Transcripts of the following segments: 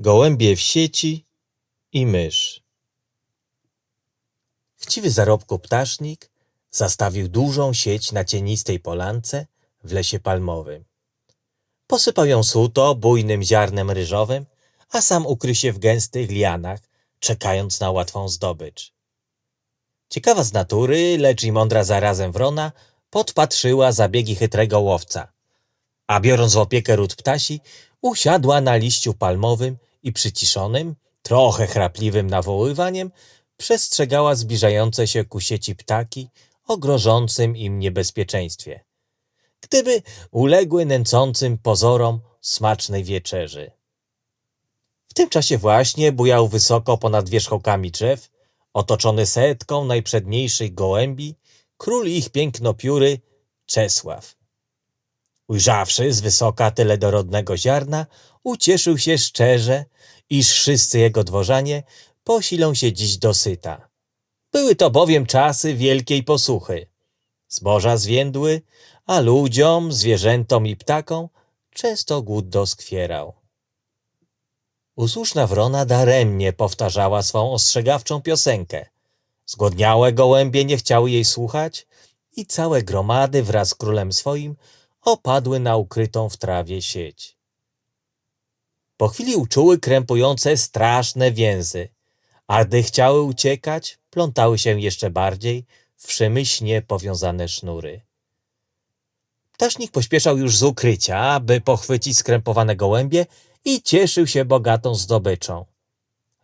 gołębie w sieci i mysz. Chciwy zarobku ptasznik zastawił dużą sieć na cienistej polance w lesie palmowym. Posypał ją suto bujnym ziarnem ryżowym, a sam ukrył się w gęstych lianach, czekając na łatwą zdobycz. Ciekawa z natury, lecz i mądra zarazem wrona, podpatrzyła zabiegi chytrego łowca, a biorąc w opiekę ród ptasi, usiadła na liściu palmowym i przyciszonym, trochę chrapliwym nawoływaniem, przestrzegała zbliżające się ku sieci ptaki o grożącym im niebezpieczeństwie, gdyby uległy nęcącym pozorom smacznej wieczerzy. W tym czasie właśnie bujał wysoko ponad wierzchołkami drzew, otoczony setką najprzedniejszych gołębi, król ich pięknopióry Czesław. Ujrzawszy z wysoka tyle dorodnego ziarna, ucieszył się szczerze, iż wszyscy jego dworzanie posilą się dziś dosyta. Były to bowiem czasy wielkiej posuchy. Zboża zwiędły, a ludziom, zwierzętom i ptakom często głód doskwierał. Usłuszna wrona daremnie powtarzała swą ostrzegawczą piosenkę. Zgłodniałe gołębie nie chciały jej słuchać i całe gromady wraz z królem swoim opadły na ukrytą w trawie sieć. Po chwili uczuły krępujące straszne więzy, a gdy chciały uciekać, plątały się jeszcze bardziej w przemyślnie powiązane sznury. Ptasznik pośpieszał już z ukrycia, by pochwycić skrępowane gołębie i cieszył się bogatą zdobyczą.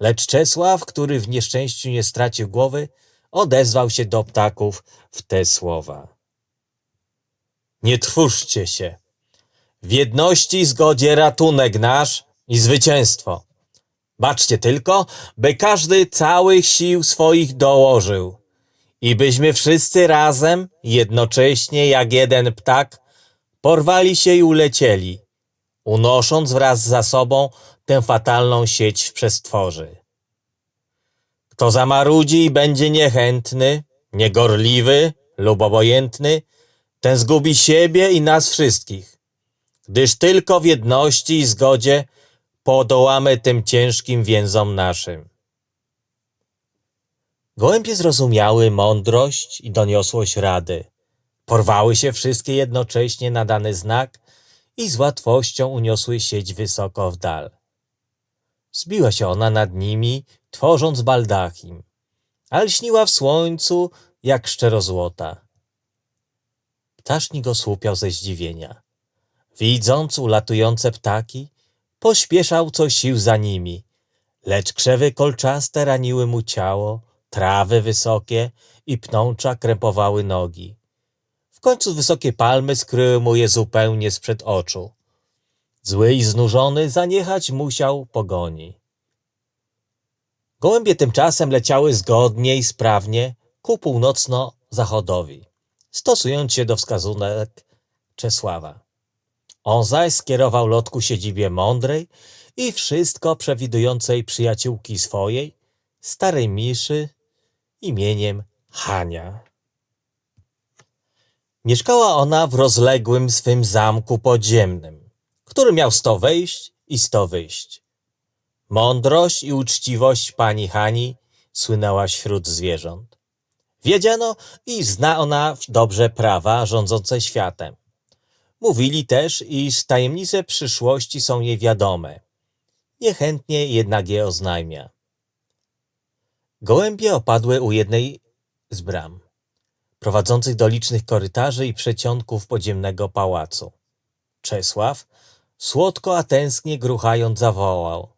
Lecz Czesław, który w nieszczęściu nie stracił głowy, odezwał się do ptaków w te słowa. Nie trwóżcie się. W jedności i zgodzie ratunek nasz i zwycięstwo. Baczcie tylko, by każdy całych sił swoich dołożył i byśmy wszyscy razem, jednocześnie jak jeden ptak, porwali się i ulecieli, unosząc wraz za sobą tę fatalną sieć przestworzy. Kto zamarudzi i będzie niechętny, niegorliwy lub obojętny, ten zgubi siebie i nas wszystkich, gdyż tylko w jedności i zgodzie podołamy tym ciężkim więzom naszym. Gołębie zrozumiały mądrość i doniosłość rady. Porwały się wszystkie jednocześnie na dany znak i z łatwością uniosły sieć wysoko w dal. Zbiła się ona nad nimi, tworząc baldachim, a lśniła w słońcu jak szczerozłota. Ptasznik osłupiał ze zdziwienia. Widząc ulatujące ptaki, pośpieszał co sił za nimi, lecz krzewy kolczaste raniły mu ciało, trawy wysokie i pnącza krępowały nogi. W końcu wysokie palmy skryły mu je zupełnie sprzed oczu. Zły i znużony zaniechać musiał pogoni. Gołębie tymczasem leciały zgodnie i sprawnie ku północno-zachodowi, stosując się do wskazunek Czesława. On zaś skierował lot ku siedzibie mądrej i wszystko przewidującej przyjaciółki swojej, starej miszy, imieniem Hania. Mieszkała ona w rozległym swym zamku podziemnym, który miał sto wejść i sto wyjść. Mądrość i uczciwość pani Hani słynęła wśród zwierząt. Wiedziano, iż zna ona dobrze prawa rządzące światem. Mówili też, iż tajemnice przyszłości są jej wiadome. Niechętnie jednak je oznajmia. Gołębie opadły u jednej z bram, prowadzących do licznych korytarzy i przecionków podziemnego pałacu. Czesław, słodko a tęsknie gruchając, zawołał.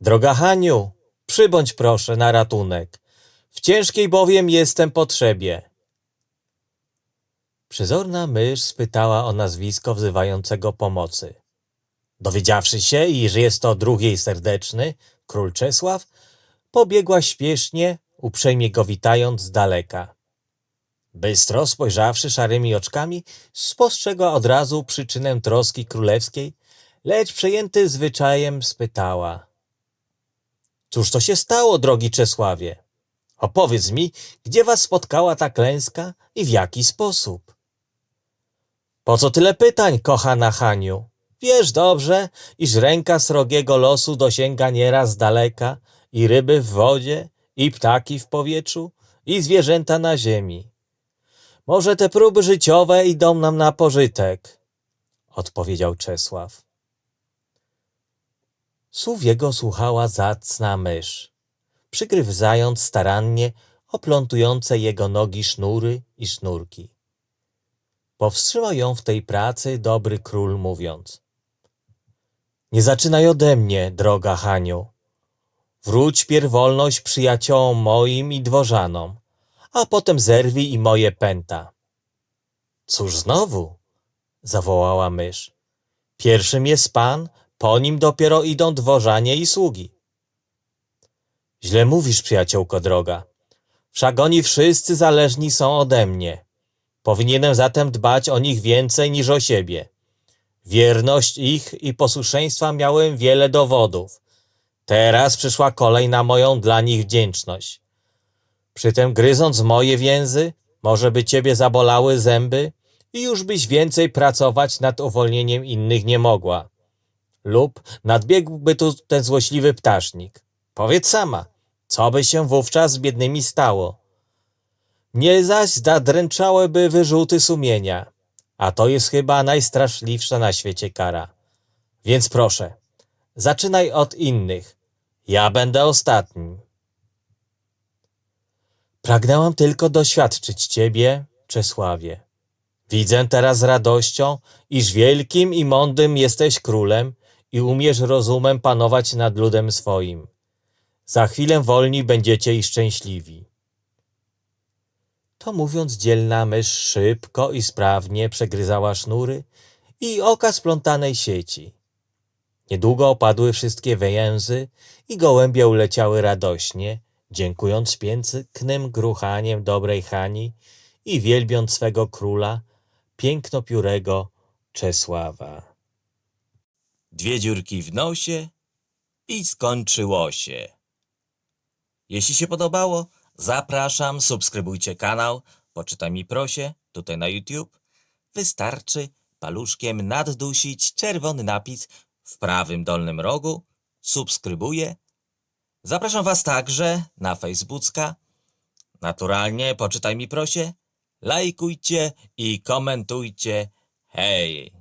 Droga Haniu, przybądź proszę na ratunek. W ciężkiej bowiem jestem potrzebie. Przezorna mysz spytała o nazwisko wzywającego pomocy. Dowiedziawszy się, iż jest to drugiej serdeczny, król Czesław, pobiegła śpiesznie, uprzejmie go witając z daleka. Bystro spojrzawszy szarymi oczkami, spostrzegła od razu przyczynę troski królewskiej, lecz przejęty zwyczajem spytała. Cóż to się stało, drogi Czesławie? Opowiedz mi, gdzie was spotkała ta klęska i w jaki sposób? Po co tyle pytań, kochana Haniu? Wiesz dobrze, iż ręka srogiego losu dosięga nieraz daleka i ryby w wodzie, i ptaki w powietrzu, i zwierzęta na ziemi. Może te próby życiowe idą nam na pożytek, odpowiedział Czesław. Słów jego słuchała zacna mysz, przygryzając starannie oplątujące jego nogi sznury i sznurki. Powstrzymał ją w tej pracy dobry król, mówiąc: Nie zaczynaj ode mnie, droga Haniu. Wróć pierwolność przyjaciołom moim i dworzanom, a potem zerwij i moje pęta. Cóż znowu? zawołała mysz. Pierwszym jest pan, po nim dopiero idą dworzanie i sługi. Źle mówisz, przyjaciółko droga. Wszak oni wszyscy zależni są ode mnie. Powinienem zatem dbać o nich więcej niż o siebie. Wierność ich i posłuszeństwa miałem wiele dowodów. Teraz przyszła kolej na moją dla nich wdzięczność. Przytem gryząc moje więzy, może by ciebie zabolały zęby i już byś więcej pracować nad uwolnieniem innych nie mogła. Lub nadbiegłby tu ten złośliwy ptasznik. Powiedz sama, co by się wówczas z biednymi stało? Mnie zaś zadręczałyby wyrzuty sumienia, a to jest chyba najstraszliwsza na świecie kara. Więc proszę, zaczynaj od innych. Ja będę ostatnim. Pragnęłam tylko doświadczyć Ciebie, Czesławie. Widzę teraz z radością, iż wielkim i mądrym jesteś królem i umiesz rozumem panować nad ludem swoim. Za chwilę wolni będziecie i szczęśliwi. To mówiąc, dzielna mysz szybko i sprawnie przegryzała sznury i oka splątanej sieci. Niedługo opadły wszystkie więzy i gołębie uleciały radośnie, dziękując pięknym gruchaniem dobrej Hani i wielbiąc swego króla, pięknopiórego Czesława. Dwie dziurki w nosie i skończyło się. Jeśli się podobało, zapraszam, subskrybujcie kanał, poczytaj mi prosie, tutaj na YouTube. Wystarczy paluszkiem naddusić czerwony napis w prawym dolnym rogu, subskrybuję. Zapraszam Was także na Facebooka. Naturalnie, poczytaj mi prosie, lajkujcie i komentujcie. Hej!